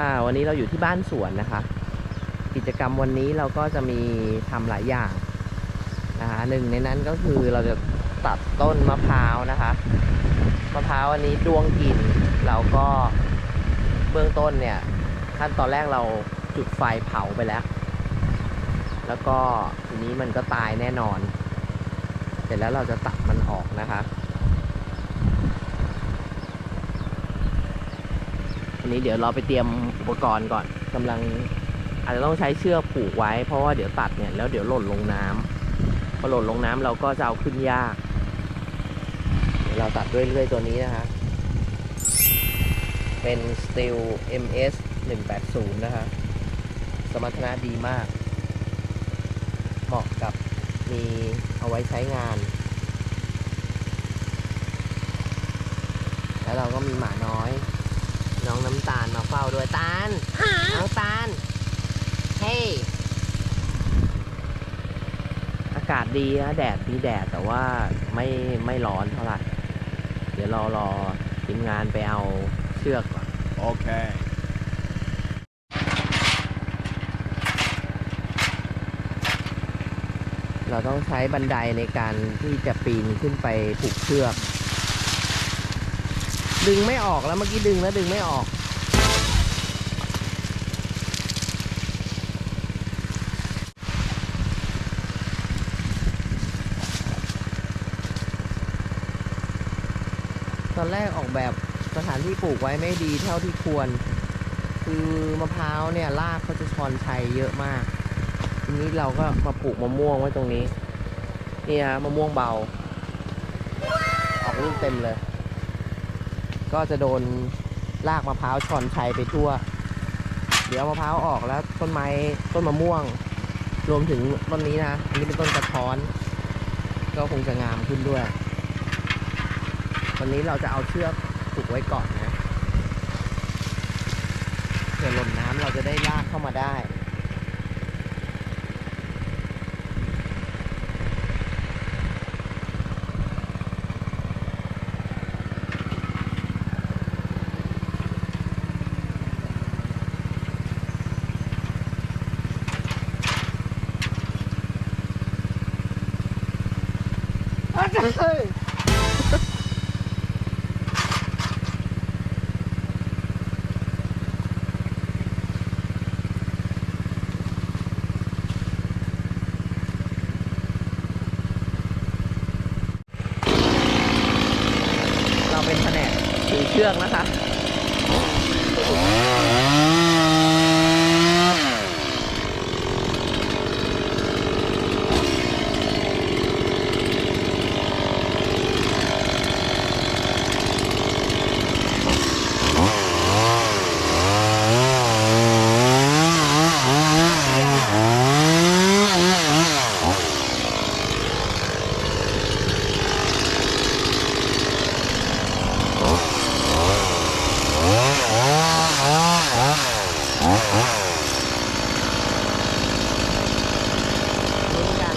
วัสดีค่ะวันนี้เราอยู่ที่บ้านสวนนะคะ กิจกรรมวันนี้เราก็จะมีทำหลายอย่างนะคะหนึ่งในนั้นก็คือเราจะตัดต้นมะพร้าวนะคะมะพร้าวอันนี้ดวงกินเราก็เบื้องต้นเนี่ยขั้นตอนแรกเราจุดไฟเผาไปแล้ว แล้วก็ทีนี้มันก็ตายแน่นอน เสร็จแล้วเราจะตัดมันออกนะคะ นี้เดี๋ยวเราไปเตรียมอุปกรณ์ก่อนกำลังอาจจะต้องใช้เชือกผูกไว้ เพราะว่าเดี๋ยวตัดเนี่ยแล้วเดี๋ยวหล่นลงน้ำพอหล่นลงน้ำเราก็จะเอาขึ้นยาก เดี๋ยวเราตัดด้วยเลื่อยตัวนี้นะคะเป็น Steel MS 180 นะคะสมรรถนะดีมาก เหมาะกับมีเอาไว้ใช้งาน แล้วเราก็มีหมาน้อย น้องน้ำตาลมาเฝ้าด้วยตาลน้องตาลเฮ้ยอากาศดีนะแดดมีแดดแต่ว่าไม่ไม่ร้อนเท่าไหร่ เดี๋ยวเรารอทีมงานไปเอาเชือกก่อน Okay. เราต้องใช้บันไดในการที่จะปีนขึ้นไปผูกเชือก ดึงไม่ออกแล้วเมื่อกี้ดึงแล้วดึงไม่ออก ตอนแรกออกแบบสถานที่ปลูกไว้ไม่ดีเท่าที่ควร คือมะพร้าวเนี่ยรากเขาจะชอนชัยเยอะมาก ทีนี้เราก็มาปลูกมะม่วงไว้ตรงนี้ นี่ฮะมะม่วงเบา ออกลูกเต็มเลย ก็จะโดนรากมะพร้าวช่อนชัยไปทั่ว เดี๋ยวมะพร้าวออกแล้วต้นไม้ต้นมะม่วง รวมถึงต้นนี้นะอันนี้เป็นต้นกระท้อน ก็คงจะงามขึ้นด้วย วันนี้เราจะเอาเชือกผูกไว้ก่อนนะเผื่อหล่นน้ำเราจะได้ลากเข้ามาได้ เราเป็นแผนกถือเชือกนะคะ ลุ้นกัน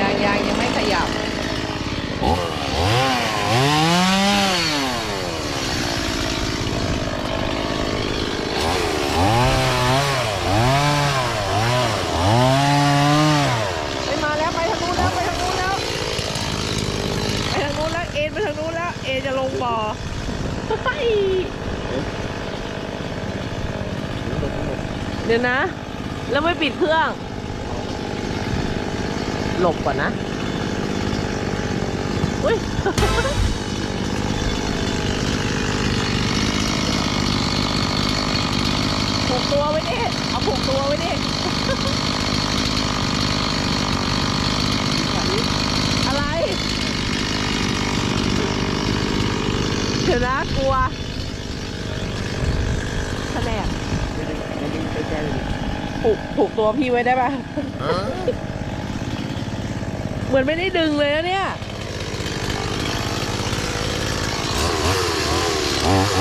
ยังยังยังไม่ขยับ ไปมาแล้วไปทางนู้นแล้วไปทางนู้นแล้วไปทางนู้นแล้วเอ็นไปทางนู้นแล้วเอ็นจะลงบ่อเฮ้ยเดี๋ยวนะ แล้วไม่ปิดเครื่อง หลบก่อนนะอุ้ยผูกตัวไว้ดิ เอาผูกตัวไว้ดิอะไรเดี๋ยวนะกลัวแผนก ผูกผูกตัวพี่ไว้ได้ปะเหมือนไม่ได้ดึงเลยนะเนี่ย Huh?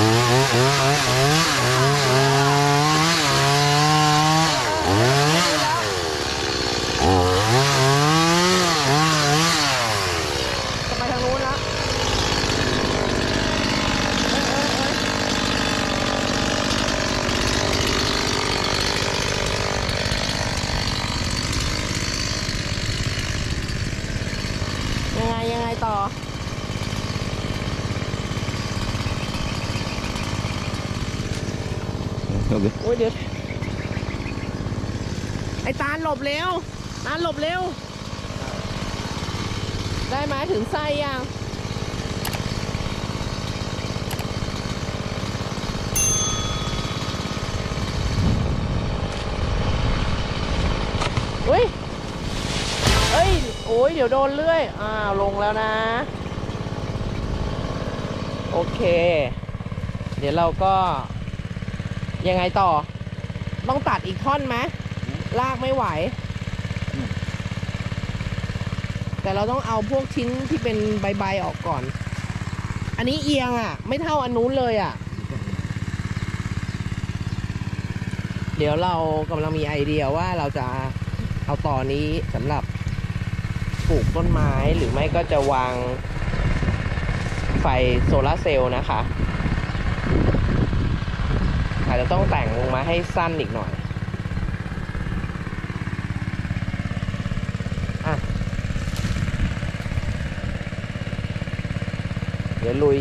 Okay. โอ้ยเดี๋ยว ไอ้ตาลหลบเร็ว ตาลหลบเร็ว ได้ไหมถึงไส้ยังเฮ้ย เอ้ย โอ้ย เดี๋ยวโดนเลื่อย อ้าว ลงแล้วนะ โอเค เดี๋ยวเราก็ยังไงต่อ ต้องตัดอีกท่อนไหม ลากไม่ไหว แต่เราต้องเอาพวกชิ้นที่เป็นใบๆออกก่อน อันนี้เอียงอะ ไม่เท่าอันนู้นเลยอะ เดี๋ยวเรากำลังมีไอเดียว่าเราจะเอาต่อนี้สำหรับปลูกต้นไม้หรือไม่ก็จะวางไฟโซลาเซลล์นะคะ อาจจะต้องแต่งลงมาให้สั้นอีกหน่อย อะ เดี๋ยวลุย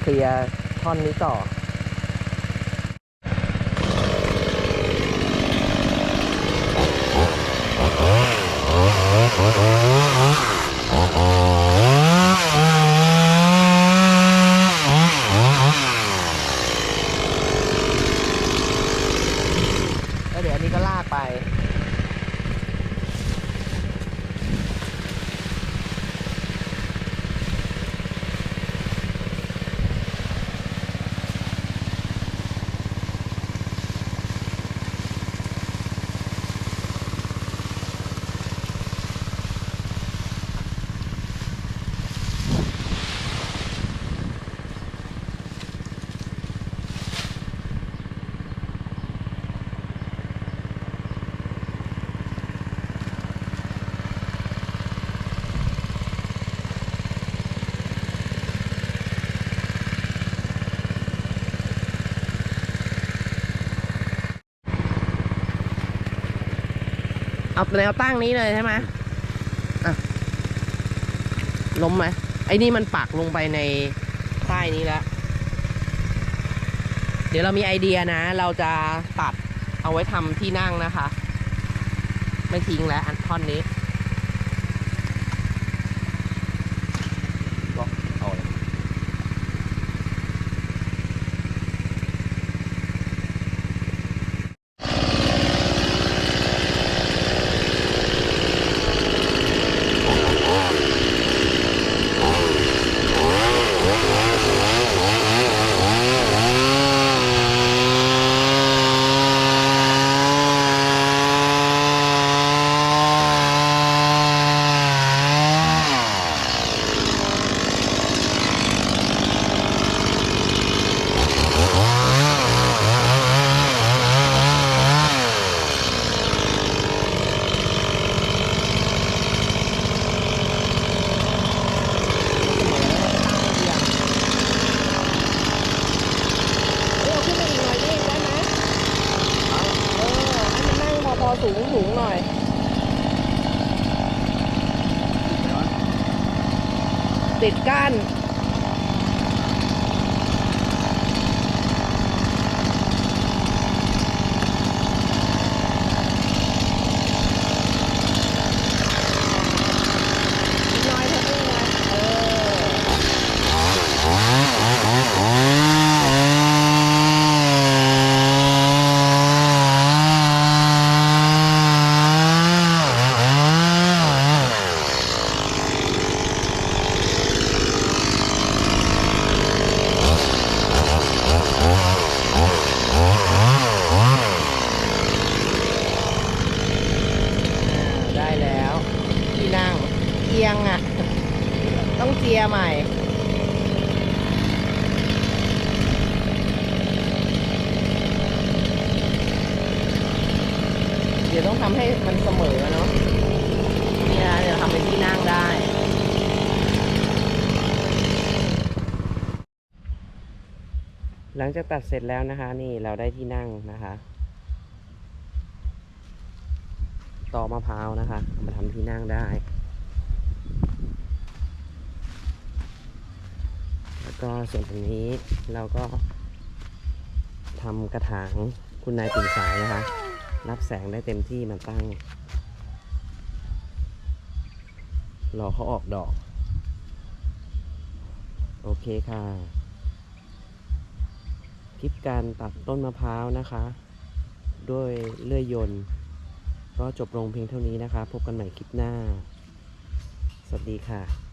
เคลียร์ท่อนนี้ต่อแล้วเดี๋ยวอันนี้ก็ลากไป เอาแนวตั้งนี้เลยใช่ไหมอะล้มไหมไอ้นี่มันปักลงไปในใต้นี้แล้ว เดี๋ยวเรามีไอเดียนะ เราจะตัดเอาไว้ทำที่นั่งนะคะ ไม่ทิ้งแล้วอันท่อนนี้ ให้มันเสมอเนาะเนี่ยนะเดี๋ยวทำเป็นที่นั่งได้ หลังจากตัดเสร็จแล้วนะคะ นี่เราได้ที่นั่งนะคะ ต่อมะพร้าวนะคะมาทำที่นั่งได้ แล้วก็ส่วนตรงนี้เราก็ทำกระถางคุณนายตื่นสายนะคะ รับแสงได้เต็มที่มาตั้ง รอเขาออกดอก โอเคค่ะ คลิปการตัดต้นมะพร้าวนะคะ ด้วยเลื่อยยนต์ ก็จบลงเพียงเท่านี้นะคะ พบกันใหม่คลิปหน้า สวัสดีค่ะ